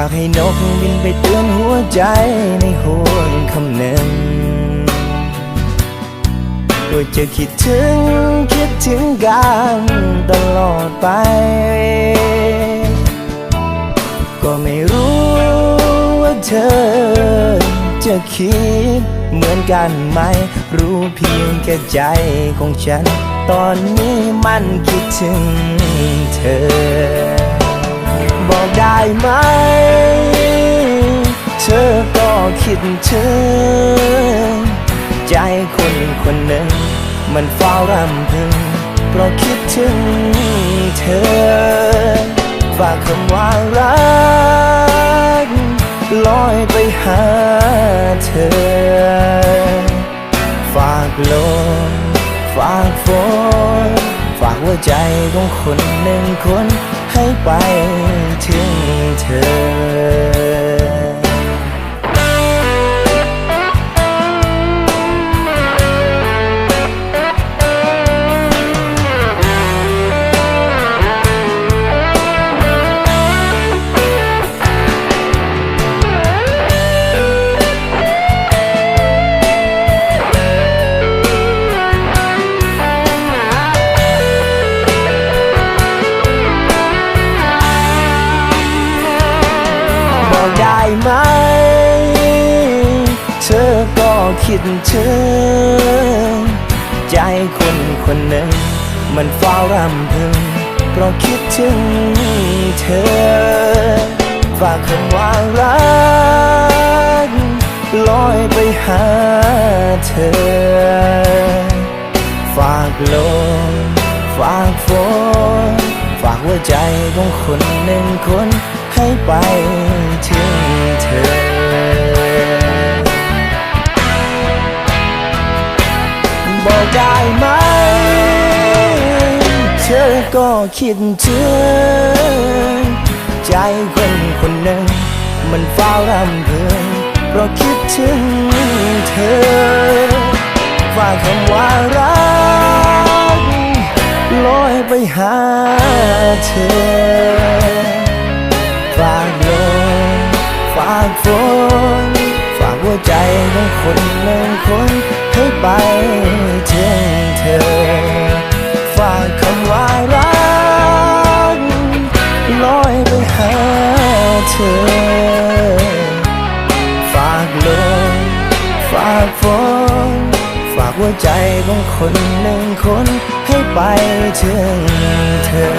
ากให้นกบินไปเตือนหัวใจในห่วงคำหนึ่งว่าจะคิดถึงคิดถึงกันตลอดไป ก็ไม่รู้ว่าเธอจะคิดเหมือนกันไหม รู้เพียงแค่ใจของฉัน ตอนนี้มันคิดถึงเธอ บอกได้ไหม ถึง ใจคนคนหนึ่ง มันเฝ้ารำพึง เพราะคิดถึงเธอ ฝากคำว่ารัก ลอยไปหาเธอ ฝากลมฝากฝนฝากหัวใจของคนหนึ่งคนให้ไปถึงเธอ ไหม เธอก็คิดถึง ใจคนคนหนึ่ง มันเฝ้ารำพึง เพราะคิดถึงเธอ ฝากคำว่ารักลอยไปหาเธอ ฝากลมฝากฝนฝากหัวใจของคนหนึ่งคน ให้ไปถึงเธอ บอกได้ไหม เธอก็คิดถึงใจคนคนหนึ่ง มันเฝ้ารำเพึงเพราะคิดถึงเธอฝากคำว่ารักลอยไปหาเธอากฝนฝากหัวใจของคนหนึ่งคนให้ไปถึงเธอ ฝากคำว่ารักลอยไปหาเธอ ฝากลมฝากฝนฝากหัวใจของคนหนึ่งคนให้ไปถึงเธอ